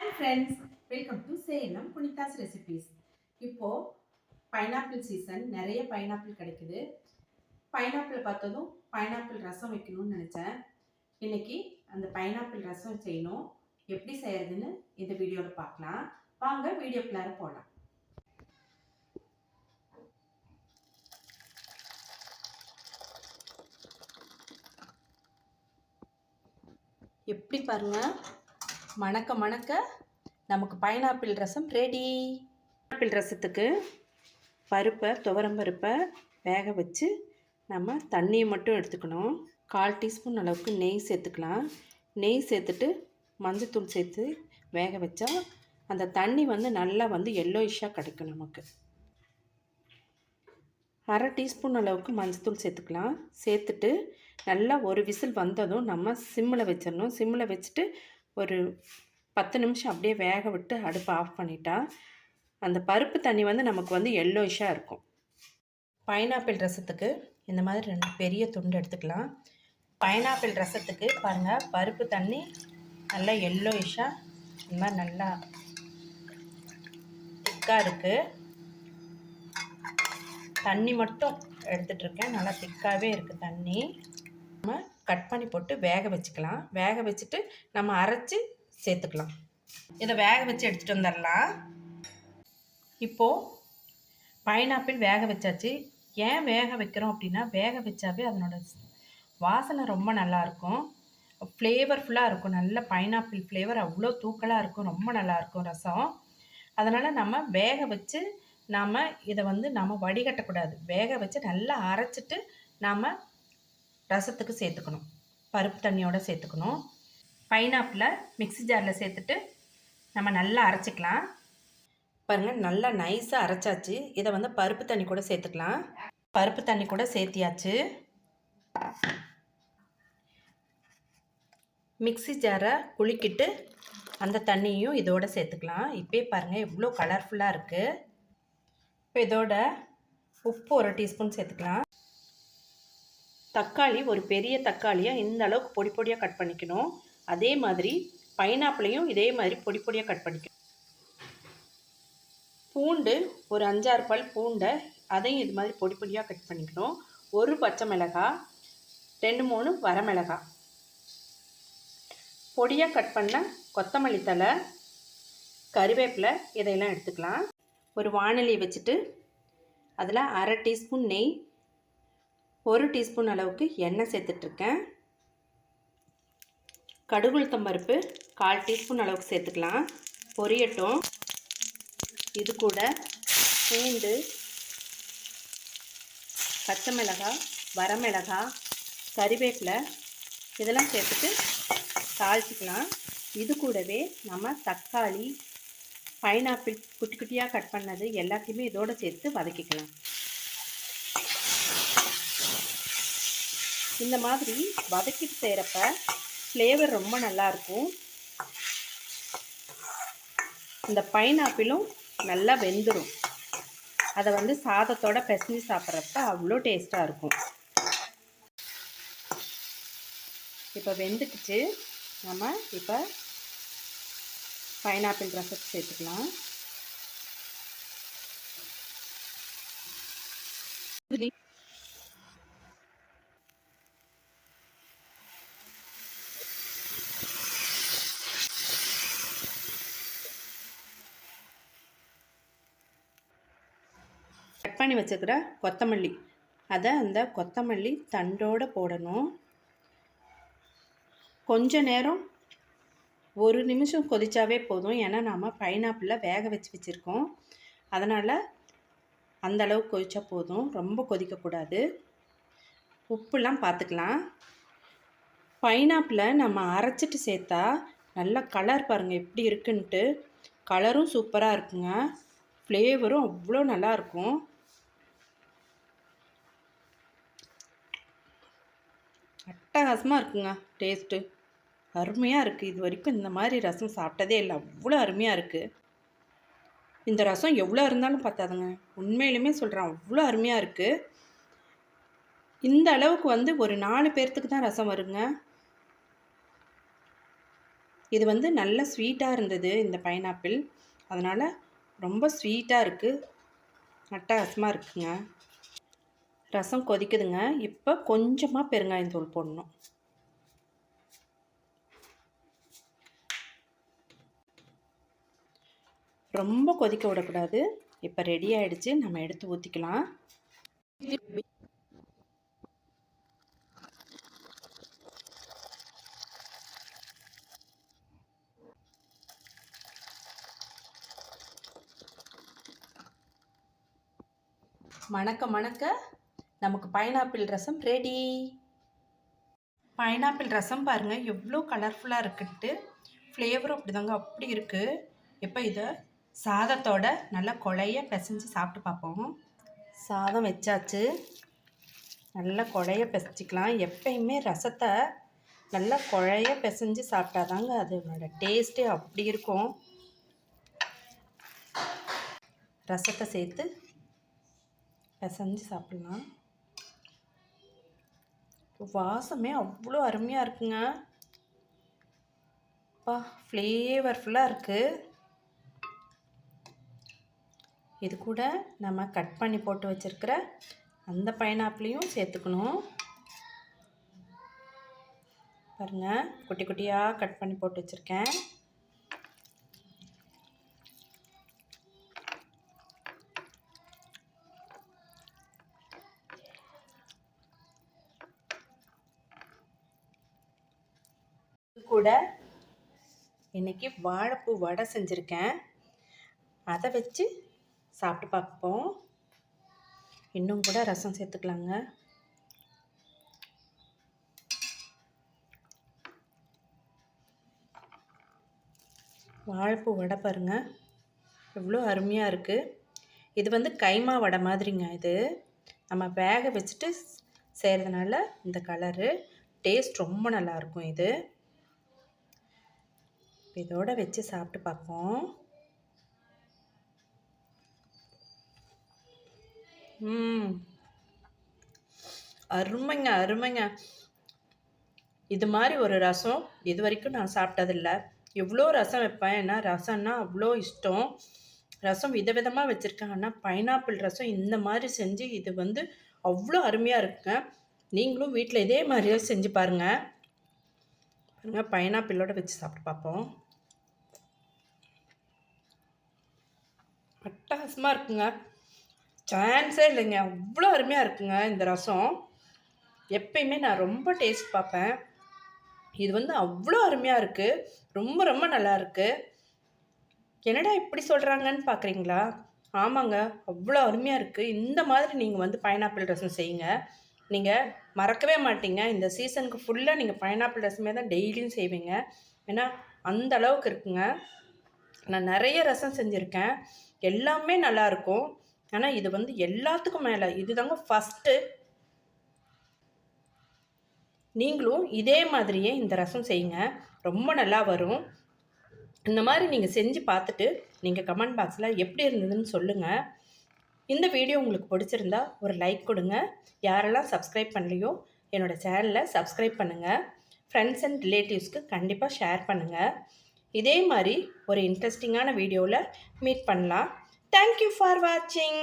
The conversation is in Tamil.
Hi friends welcome to Salem Punitha's recipes இப்போது பைனாப்பிள் சீசன் நிறைய பைனாப்பிள் கிடைக்குது. பைனாப்பிள் பார்த்ததும் பைனாப்பிள் ரசம் வைக்கணும்னு நினச்சேன். இன்னைக்கு அந்த பைனாப்பிள் ரசம் செய்யணும். எப்படி செய்யறதுன்னு இந்த வீடியோவில் பார்க்கலாம். வாங்க வீடியோக்குள்ளார போகலாம் எப்படி பாருங்கள் மணக்க மணக்க நமக்கு பைனாப்பிள் ரசம் ரெடி பைனாப்பிள் ரசத்துக்கு பருப்பை துவரம் பருப்பை வேக வச்சு நம்ம தண்ணியை மட்டும் எடுத்துக்கணும். கால் டீஸ்பூன் அளவுக்கு நெய் சேர்த்துக்கலாம். நெய் சேர்த்துட்டு மஞ்சத்தூள் சேர்த்து வேக வச்சா அந்த தண்ணி வந்து நல்லா வந்து எல்லோயிஷாக கிடைக்கும் நமக்கு. அரை டீஸ்பூன் அளவுக்கு மஞ்சத்தூள் சேர்த்துக்கலாம். சேர்த்துட்டு நல்லா ஒரு விசில் வந்ததும் நம்ம சிம்மில் வச்சிடணும். சிம்மில் வச்சுட்டு ஒரு பத்து நிமிஷம் அப்படியே வேக விட்டு அடுப்பை ஆஃப் பண்ணிட்டா அந்த பருப்பு தண்ணி வந்து நமக்கு வந்து எல்லோயிஷாக இருக்கும். பைனாப்பிள் ரசத்துக்கு இந்த மாதிரி ரெண்டு பெரிய துண்டு எடுத்துக்கலாம். பைனாப்பிள் ரசத்துக்கு பாருங்கள் பருப்பு தண்ணி நல்லா எல்லோயிஷாக இந்த மாதிரி நல்லா திக்காக இருக்குது தண்ணி மட்டும் எடுத்துகிட்ருக்கேன் நல்லா திக்காகவே இருக்குது தண்ணி. நம்ம கட் பண்ணி போட்டு வேக வச்சுக்கலாம். வேக வச்சுட்டு நம்ம அரைச்சி சேர்த்துக்கலாம். இதை வேக வச்சு எடுத்துகிட்டு வந்துடலாம். இப்போது பைனாப்பிள் வேக வச்சாச்சு. ஏன் வேக வைக்கிறோம் அப்படின்னா வேக வச்சாவே அதனோட வாசனை ரொம்ப நல்லாயிருக்கும் ஃப்ளேவர்ஃபுல்லாக இருக்கும். நல்ல பைனாப்பிள் ஃப்ளேவர் அவ்வளோ தூக்கலாக இருக்கும். ரொம்ப நல்லாயிருக்கும் ரசம். அதனால் நம்ம வேக வச்சு நாம் இதை வந்து நாம் வடிகட்டக்கூடாது. வேக வச்சு நல்லா அரைச்சிட்டு நாம் ரசத்துக்கு சேர்த்துக்கணும். பருப்பு தண்ணியோடு சேர்த்துக்கணும். பைனாப்பிளை மிக்ஸி ஜாரில் சேர்த்துட்டு நம்ம நல்லா அரைச்சிக்கலாம். பாருங்கள் நல்லா நைஸாக அரைச்சாச்சு. இதை வந்து பருப்பு தண்ணி கூட சேர்த்துக்கலாம். பருப்பு தண்ணி கூட சேர்த்தியாச்சு. மிக்ஸி ஜாரை குலுக்கிட்டு அந்த தண்ணியும் இதோட சேர்த்துக்கலாம். இப்போயே பாருங்கள் எவ்வளோ கலர்ஃபுல்லாக இருக்குது இப்போ இதோட உப்பு ஒரு டீஸ்பூன் சேர்த்துக்கலாம். தக்காளி ஒரு பெரிய தக்காளியை இந்த அளவுக்கு பொடி பொடியாக கட் பண்ணிக்கணும். அதே மாதிரி பைனாப்பிளையும் இதே மாதிரி பொடி பொடியாக கட் பண்ணிக்கணும். பூண்டு ஒரு அஞ்சாறு பல் பூண்டை அதையும் இது மாதிரி பொடி பொடியாக கட் பண்ணிக்கணும். ஒரு பச்சை மிளகாய் ரெண்டு மூணு வரமிளகாய் பொடியாக கட் பண்ண கொத்தமல்லி தலை கருவேப்பிலை இதையெல்லாம் எடுத்துக்கலாம். ஒரு வானிலையை வச்சுட்டு அதில் அரை டீஸ்பூன் நெய் ஒரு டீஸ்பூன் அளவுக்கு எண்ணெய் சேர்த்துட்ருக்கேன். கடுகுளுத்தம் பருப்பு கால் டீஸ்பூன் அளவுக்கு சேர்த்துக்கலாம். பொரியட்டும். இது கூட பூண்டு பச்சை மிளகாய் வரமிளகாய் கறிவேப்பிலை இதெல்லாம் சேர்த்துட்டு தாளிச்சிக்கலாம். இது கூடவே நம்ம தக்காளி பைனாப்பிள் குட்டி குட்டியாக கட் பண்ணது எல்லாத்தையுமே இதோடு சேர்த்து வதக்கிக்கலாம். இந்த மாதிரி வதக்கிட்டு செய்கிறப்ப ஃப்ளேவர் ரொம்ப நல்லாயிருக்கும் இந்த பைனாப்பிளும் நல்லா வெந்துடும் அதை வந்து சாதத்தோட பிசைஞ்சு சாப்பிட்றப்ப அவ்வளோ டேஸ்ட்டாக இருக்கும். இப்போ வெந்துக்குச்சு. நம்ம இப்போ பைனாப்பிள் ரசத்தை சேர்த்துக்கலாம். கட் பண்ணி வச்சுக்கிற கொத்தமல்லி. அதை அந்த கொத்தமல்லி தண்டோடு போடணும். கொஞ்ச நேரம் ஒரு நிமிஷம் கொதிச்சாவே போதும். ஏன்னா நாம் பைனாப்பிளில் வேக வச்சு வச்சுருக்கோம். அதனால் அந்த அளவுக்கு கொதிச்சா போதும். ரொம்ப கொதிக்கக்கூடாது. உப்புலாம் பார்த்துக்கலாம். பைனாப்பிளை நம்ம அரைச்சிட்டு சேர்த்தா நல்ல கலர் பாருங்கள் எப்படி இருக்குன்ட்டு. கலரும் சூப்பராக இருக்குங்க. ஃப்ளேவரும் அவ்வளோ நல்லாயிருக்கும் அட்டகாசமாக இருக்குங்க டேஸ்ட்டு அருமையாக இருக்குது இது வரைக்கும் இந்த மாதிரி ரசம் சாப்பிட்டதே இல்லை. அவ்வளோ அருமையாக இருக்குது இந்த ரசம் எவ்வளோ இருந்தாலும் பார்த்தாதுங்க உண்மையிலுமே சொல்கிறேன் அவ்வளோ அருமையாக இருக்குது இந்த அளவுக்கு வந்து ஒரு நாலு பேர்த்துக்கு தான் ரசம் வருங்க. இது வந்து நல்ல ஸ்வீட்டாக இருந்தது இந்த பைனாப்பிள் அதனால் ரொம்ப ஸ்வீட்டாக இருக்குது அட்டகாசமாக இருக்குங்க. ரசம் கொதிக்குதுங்க. இப்போ கொஞ்சமாக பெருங்காயத்தூள் போடணும். ரொம்ப கொதிக்க விடக்கூடாது. இப்போ ரெடி ஆகிடுச்சு நம்ம எடுத்து ஊற்றிக்கலாம் மணக்க மணக்க நமக்கு pineapple rasam ready pineapple rasam பாருங்கள் எவ்வளோ கலர்ஃபுல்லாக இருக்குன்ட்டு. ஃப்ளேவரும் அப்படிதாங்க அப்படி இருக்குது இப்போ இதை? சாதத்தோட நல்லா கொழைய பிசைஞ்சு சாப்பிட்டு பார்ப்போம். சாதம் வச்சாச்சு. நல்லா குழைய பிசைச்சிக்கலாம் எப்பயுமே ரசத்தை நல்லா குழைய பிசைஞ்சு சாப்பிட்டாதாங்க அதோட டேஸ்ட்டே அப்படி இருக்கும். ரசத்தை சேர்த்து பிசைஞ்சு சாப்பிட்லாம். வாசமே அவ்வளோ அருமையாக இருக்குங்க. பா ஃப்ளேவர்ஃபுல்லாக இருக்குது இது கூட நம்ம கட் பண்ணி போட்டு வச்சுருக்கிற அந்த பைனாப்பிளையும் சேர்த்துக்கணும். பாருங்கள் குட்டி குட்டியாக கட் பண்ணி போட்டு வச்சுருக்கேன். கூட இன்றைக்கி வாழைப்பூ வடை செஞ்சுருக்கேன். அதை வச்சு சாப்பிட்டு பார்ப்போம். இன்னும் கூட ரசம் சேர்த்துக்கலாங்க. வாழைப்பூ வடை பாருங்கள் எவ்வளோ அருமையாக இருக்குது இது வந்து கைமா வடை மாதிரிங்க இது. நம்ம வேக வச்சுட்டு செய்கிறதுனால இந்த கலரு டேஸ்ட் ரொம்ப நல்லாயிருக்கும் இது. இதோட வச்சு சாப்பிட்டு பார்ப்போம். ம். அருமைங்க அருமைங்க. இது மாதிரி ஒரு ரசம் இது வரைக்கும் நான் சாப்பிட்டதில்ல. எவ்வளோ ரசம் வைப்பேன்? ஏன்னா ரசம்னா அவ்வளோ இஷ்டம். ரசம் விதவிதமாக வச்சுருக்கேன். ஆனால் பைனாப்பிள் ரசம் இந்த மாதிரி செஞ்சு இது வந்து அவ்வளோ அருமையாக இருக்குங்க. நீங்களும் வீட்டில் இதே மாதிரியே செஞ்சு பாருங்கள் பாருங்கள் பைனாப்பிளோட வச்சு சாப்பிட்டு பார்ப்போம். அட்டகாசமாக இருக்குங்க. சான்ஸே இல்லைங்க. அவ்வளோ அருமையாக இருக்குங்க இந்த ரசம். எப்பயுமே நான் ரொம்ப டேஸ்ட் பார்ப்பேன். இது வந்து அவ்வளோ அருமையாக இருக்குது ரொம்ப ரொம்ப நல்லா இருக்குது என்னடா இப்படி சொல்கிறாங்கன்னு பார்க்குறீங்களா ஆமாங்க. அவ்வளோ அருமையாக இருக்குது இந்த மாதிரி நீங்கள் வந்து பைனாப்பிள் ரசம் செய்யுங்க. நீங்கள் மறக்கவே மாட்டீங்க. இந்த சீசனுக்கு ஃபுல்லாக நீங்கள் பைனாப்பிள் ரசமே தான் டெய்லியும் செய்வீங்க. ஏன்னா அந்த அளவுக்கு இருக்குங்க. நான் நிறைய ரசம் செஞ்சுருக்கேன். எல்லாமே நல்லாயிருக்கும் ஆனால் இது வந்து எல்லாத்துக்கும் மேலே இதுதாங்க ஃபஸ்ட்டு நீங்களும் இதே மாதிரியே இந்த ரசம் செய்யுங்க. ரொம்ப நல்லா வரும். இந்த மாதிரி நீங்கள் செஞ்சு பார்த்துட்டு நீங்கள் கமெண்ட் பாக்ஸில் எப்படி இருந்ததுன்னு சொல்லுங்கள் இந்த வீடியோ உங்களுக்கு பிடிச்சிருந்தா ஒரு லைக் கொடுங்க. யாரெல்லாம் சப்ஸ்கிரைப் பண்ணலையோ என்னோடய சேனலை சப்ஸ்கிரைப் பண்ணுங்கள் ஃப்ரெண்ட்ஸ் அண்ட் ரிலேட்டிவ்ஸ்க்கு கண்டிப்பாக ஷேர் பண்ணுங்கள் இதே மாதிரி ஒரு இன்ட்ரெஸ்டிங்கான வீடியோவில் மீட் பண்ணலாம். தேங்க்யூ ஃபார் வாட்சிங்